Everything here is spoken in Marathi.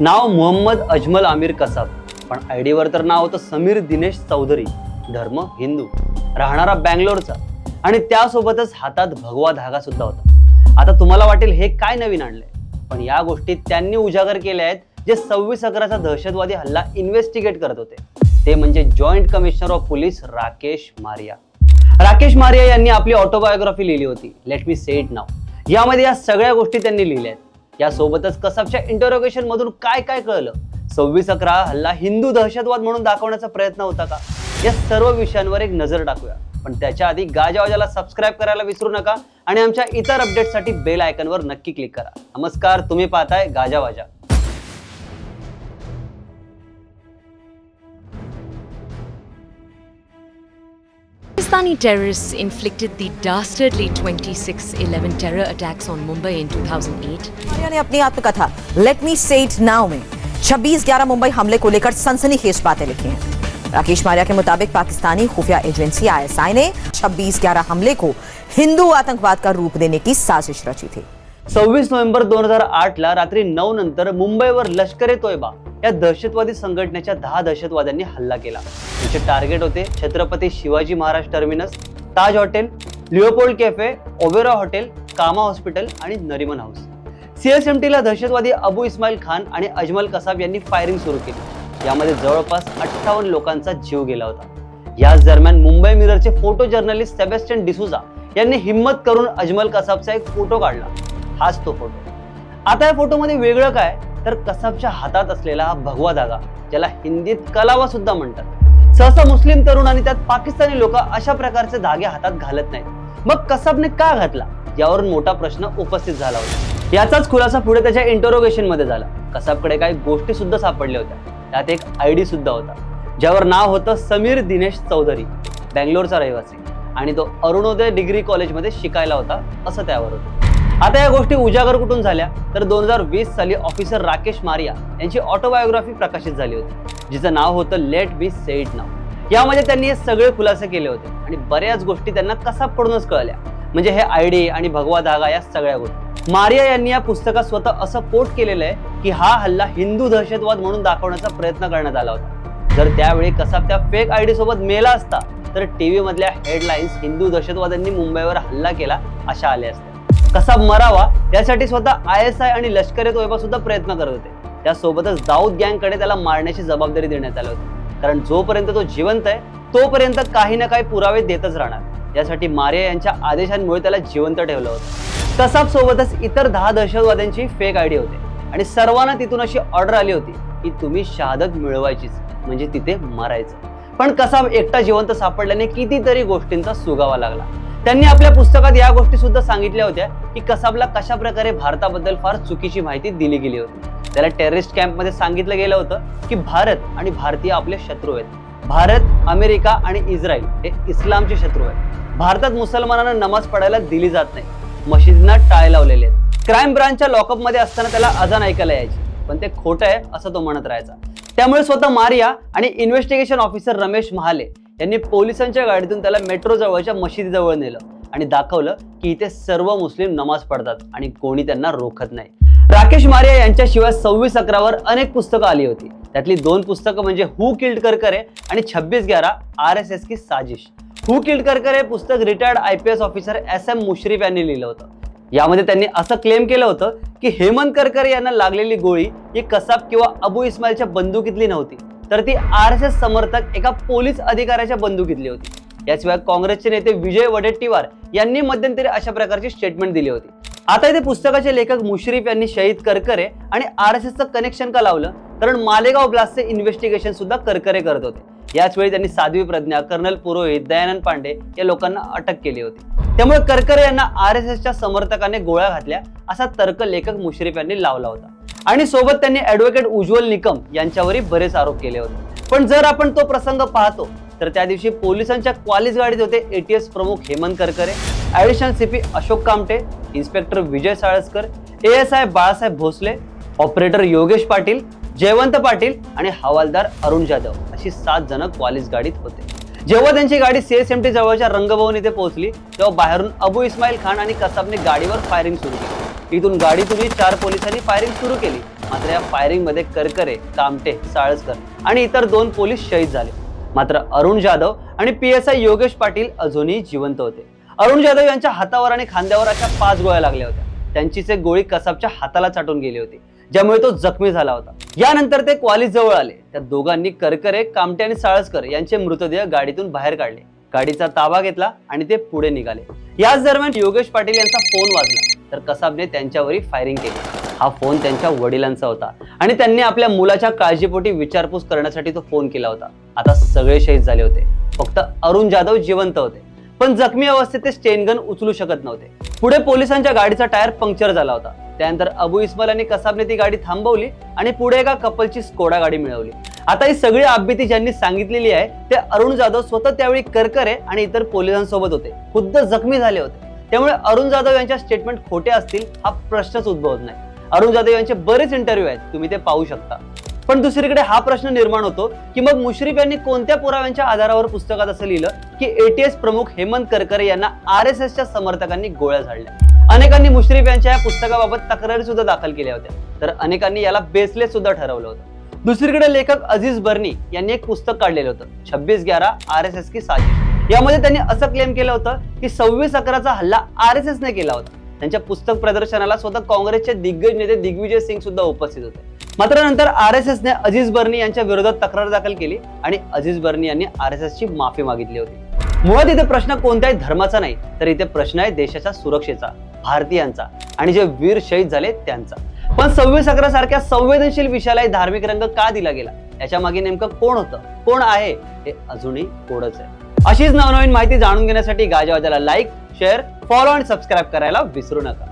नाव मोहम्मद अजमल आमिर कसाब. पण आयडीवर तर नाव होतं समीर दिनेश चौधरी. धर्म हिंदू. राहणारा बँगलोरचा. आणि त्यासोबतच हातात भगवा धागा सुद्धा होता. आता तुम्हाला वाटेल हे काय नवीन आणलंय? पण या गोष्टी त्यांनी उजागर केल्या आहेत जे सव्वीस अकराचा दहशतवादी हल्ला इन्व्हेस्टिगेट करत होते. ते म्हणजे joint commissioner of police Rakesh Maria. Rakesh Maria यांनी आपली ऑटोबायोग्राफी लिहिली होती. लेट मी से इट नाव यामध्ये या सगळ्या गोष्टी त्यांनी लिहिल्या आहेत. यासोबतच कसाबच्या इंटरोगेशन मधून काय काय कळलं? सव्वीस अकरा हल्ला हिंदू दहशतवाद म्हणून दाखवण्याचा प्रयत्न होता का? या सर्व विषयांवर एक नजर टाकूया. पण त्याच्या आधी गाजावाजाला सबस्क्राईब करायला विसरू नका आणि आमच्या इतर अपडेटसाठी बेल आयकनवर नक्की क्लिक करा. नमस्कार तुम्ही पाहताय गाजावाजा. Pakistani terrorists inflicted the dastardly 26-11 terror attacks on Mumbai in 2008. Maria ने अपनी आत्मकथा let me say it now में 26 ग्यारह मुंबई हमले को लेकर सनसनीखेज बातें लिखी हैं राकेश मारिया के मुताबिक पाकिस्तानी खुफिया एजेंसी आईएसआई ने 26 ग्यारह हमले को हिंदू आतंकवाद का रूप देने की साजिश रची थी सव्वीस नोव्हेंबर दोन हज़ार आठ ला रात्री नऊ नंतर मुंबईवर लष्कर ए तोयबा या दहशतवादी संघटनेच्या दहा दहशतवाद्यांनी हल्ला केला. त्यांचे टार्गेट होते Chhatrapati Shivaji Maharaj terminus Taj hotel Leopold cafe Oberoi hotel Cama hospital आणि नरिमन हाऊस सीएसएमटीला दहशतवादी अबू इस्माईल खान आणि अजमल कसाब यांनी फायरिंग सुरू केली. यामध्ये जवळपास अठ्ठावन्न लोकांचा जीव गेला होता. याच दरम्यान मुंबई मिररचे फोटो जर्नलिस्ट सेबेस्टन डिसुजा यांनी हिंमत करून अजमल कसाबचा एक फोटो काढला. हाच तो फोटो आता या फोटोमध्ये वेगळं काय? तर कसाबच्या हातात असलेला हा भगवा धागा ज्याला हिंदीत कलावा सुद्धा म्हणतात. सहसा मुस्लिम तरुण आणि त्यात पाकिस्तानी लोक अशा प्रकारचे धागे हातात घालत नाहीत. मग कसाबने का घातला? यावरून मोठा प्रश्न उपस्थित झाला होता. याचाच खुलासा पुढे त्याच्या इंटरोगेशनमध्ये झाला. कसाबकडे काही गोष्टी सुद्धा सापडल्या होत्या. त्यात एक आयडी सुद्धा होता. ज्यावर नाव होतं समीर दिनेश चौधरी बँगलोरचा रहिवासी. आणि तो अरुणोदय डिग्री कॉलेजमध्ये शिकायला होता असं त्यावर होतं. आता या गोष्टी उजागर कुठून झाल्या? तर दोन हजार वीस साली ऑफिसर राकेश मारिया यांची ऑटोबायोग्राफी प्रकाशित झाली होती जिचं नाव होतं लेट बी सेट नाव यामध्ये त्यांनी हे सगळे खुलासे केले होते आणि बऱ्याच गोष्टी त्यांना कसाबकडूनच कळल्या. म्हणजे हे आयडी आणि भगवा धागा या सगळ्या गोष्टी. मारिया यांनी या पुस्तकात स्वतः असं पोट केलेलं आहे की हा हल्ला हिंदू दहशतवाद म्हणून दाखवण्याचा प्रयत्न करण्यात आला होता. जर त्यावेळी कसाब त्या फेक आयडी सोबत मेला असता तर टीव्ही मधल्या हेडलाईन्स हिंदू दहशतवाद्यांनी मुंबईवर हल्ला केला अशा आल्या असत्या. कसा मरावा यासाठी स्वतः आय एस आय आणि लष्कर ए तोयबा सुद्धा प्रयत्न करत होते. त्यासोबतच दाऊद गँगकडे त्याला मारण्याची जबाबदारी देण्यात आली होती. कारण जोपर्यंत तो जिवंत आहे तोपर्यंत काही ना काही पुरावे देतच राहणार. यासाठी मारिया यांच्या आदेशांमुळे त्याला जिवंत ठेवलं होतं. कसाब सोबतच इतर दहा दहशतवाद्यांची फेक आयडी होते. आणि सर्वांना तिथून अशी ऑर्डर आली होती की तुम्ही शहादत मिळवायचीच म्हणजे तिथे मरायचं. पण कसाब एकटा जिवंत सापडल्याने कितीतरी गोष्टींचा सुगावा लागला. त्यांनी आपल्या पुस्तकात या गोष्टी सुद्धा सांगितल्या होत्या की कसाबला कशा प्रकारे भारताबद्दल फार चुकीची माहिती दिली गेली होती. त्याला टेररिस्ट कॅम्पमध्ये सांगितलं गेलं होतं की भारत आणि भारतीय आपले शत्रू आहेत. भारत अमेरिका आणि इस्रायल हे इस्लामचे शत्रू आहेत. भारतात मुसलमानांना नमाज पडायला दिली जात नाही. मशिदींना टाळे लावलेले आहेत. क्राईम ब्रांचच्या लॉकअपमध्ये असताना त्याला अजान ऐकायला यायची. पण ते खोटं आहे असं तो म्हणत राहायचा. त्यामुळे स्वतः मारिया आणि इन्व्हेस्टिगेशन ऑफिसर रमेश महाले त्यांनी पोलिसांच्या गाडीतून त्याला मेट्रो जवळच्या मशिदीजवळ नेलं आणि दाखवलं की इथे सर्व मुस्लिम नमाज पडतात आणि कोणी त्यांना रोखत नाही. राकेश मारिया यांच्याशिवाय सव्वीस अकरावर अनेक पुस्तकं आली होती. त्यातली दोन पुस्तकं म्हणजे हु किल्ड करकरे आणि छब्बीस ग्यारा आर एस एस की साजिश. हु किल्ड करकरे हे पुस्तक retired I P S officer S M Mushrif यांनी लिहिलं होतं. यामध्ये त्यांनी असं क्लेम केलं होतं की हेमंत करकरे यांना लागलेली गोळी ही कसाब किंवा अबू इस्माईलच्या बंदुकीतली नव्हती. तर ती आर एस एस समर्थक एका पोलीस अधिकाऱ्याच्या बंदुकीतली होती. याशिवाय काँग्रेसचे नेते विजय वडेट्टीवार यांनी मध्यंतरी अशा प्रकारची स्टेटमेंट दिली होती. आता इथे पुस्तकाचे लेखक मुश्रीफ यांनी शहीद करकरे आणि आर एस एसचं कनेक्शन का लावलं? कारण मालेगाव ब्लास्टचे इन्व्हेस्टिगेशन सुद्धा करकरे करत होते. याच वेळी त्यांनी साध्वी प्रज्ञा कर्नल पुरोहित दयानंद पांडे या लोकांना अटक केली होती. त्यामुळे करकरे यांना आर एस एसच्या समर्थकाने गोळ्या घातल्या असा तर्क लेखक मुश्रीफ यांनी लावला होता. आणि सोबत त्यांनी ॲडव्होकेट उज्ज्वल निकम यांच्यावरही बरेच आरोप केले होते. पण जर आपण तो प्रसंग पाहतो तर त्या दिवशी पोलिसांच्या क्वालिस गाडीत होते एटीएस प्रमुख Hemant Karkare additional CP Ashok Kamte inspector Vijay Salaskar A S I Balasaheb Bhosale operator Yogesh Patil Jaywant Patil आणि हवालदार अरुण जाधव अशी सात जण क्वालिस गाडीत होते. जेव्हा त्यांची गाडी सीएसएमटी जवळच्या रंगभवन इथे पोहोचली तेव्हा बाहेरून अबू इस्माईल खान आणि कसाबने गाडीवर फायरिंग सुरू केली. इथून गाडीतूनही चार पोलिसांनी फायरिंग सुरू केली. मात्र या फायरिंगमध्ये करकरे कामटे साळसकर आणि इतर दोन पोलीस शहीद झाले. मात्र अरुण जाधव आणि P S I Yogesh Patil अजूनही जिवंत होते. अरुण जाधव यांच्या हातावर आणि खांद्यावर अशा पाच गोळ्या लागल्या होत्या. त्यांचीच एक गोळी कसाबच्या हाताला चाटून गेली होती. ज्यामुळे तो जखमी झाला होता. यानंतर ते क्वालिस जवळ आले. त्या दोघांनी करकरे कामटे आणि साळसकर यांचे मृतदेह गाडीतून बाहेर काढले. गाडीचा ताबा घेतला आणि ते पुढे निघाले. याच दरम्यान योगेश पाटील यांचा फोन वाजला. तर कसाबने त्यांच्यावरही फायरिंग केली. हा फोन त्यांच्या वडिलांचा होता. आणि त्यांनी आपल्या मुलाच्या काळजीपोटी विचारपूस करण्यासाठी तो फोन केला होता. आता सगळे शहीद झाले होते. फक्त अरुण जाधव जिवंत होते. पण जखमी अवस्थेत ते स्टेनगन उचलू शकत नव्हते. पुढे पोलिसांच्या गाडीचा टायर पंक्चर झाला होता. त्यानंतर अबू इस्माल आणि कसाबने ती गाडी थांबवली आणि पुढे एका कपलची स्कोडा गाडी मिळवली. आता ही सगळी आबिती ज्यांनी सांगितलेली आहे ते अरुण जाधव स्वतः त्यावेळी करकरे आणि इतर पोलिसांसोबत होते. खुद्द जखमी झाले होते. त्यामुळे अरुण जाधव यांच्या स्टेटमेंट खोटे असतील हा प्रश्नच उद्भवत नाही. अरुण जाधव यांचे बरेच इंटरव्ह्यू आहेत तुम्ही ते पाहू शकता. पण दुसरीकडे हा प्रश्न निर्माण होतो की मग मुश्रीफ यांनी कोणत्या पुराव्यांच्या आधारावर पुस्तकात असं लिहिलं की एटीएस प्रमुख हेमंत करकरे यांना आर एस एसच्या समर्थकांनी गोळ्या झाडल्या. अनेकांनी मुश्रीफ यांच्या या पुस्तकाबाबत तक्रारी सुद्धा दाखल केल्या होत्या. तर अनेकांनी याला बेसलेस सुद्धा ठरवलं होतं. दुसरीकडे लेखक अजीज बर्नी यांनी एक पुस्तक काढलेलं होतं छब्बीस ग्यारा आर एस एस की साजिश. यामध्ये त्यांनी असं क्लेम केलं होतं की सव्वीस अकराचा हल्ला आर एस एसने केला होता. त्यांच्या पुस्तक प्रदर्शनाला स्वतः काँग्रेसचे दिग्गज नेते दिग्विजय सिंग सुद्धा उपस्थित होते. मात्र नंतर आर एस एसने अजिज बर्नी यांच्या विरोधात तक्रार दाखल केली आणि अजिज बर्नी यांनी आर एस एसची माफी मागितली होती. मुळात इथे प्रश्न कोणत्याही धर्माचा नाही तर इथे प्रश्न आहे देशाच्या सुरक्षेचा भारतीयांचा आणि जे वीर शहीद झाले त्यांचा. पण सव्वीस अकरा सारख्या संवेदनशील विषयाला धार्मिक रंग का दिला गेला? याच्या मागे नेमकं कोण होतं? कोण आहे? हे अजूनही कोडच आहे. अशीच नवनवीन माहिती जाणून घेण्यासाठी गाजावाजाला लाईक शेअर फॉलो आणि सबस्क्राईब करायला विसरू नका.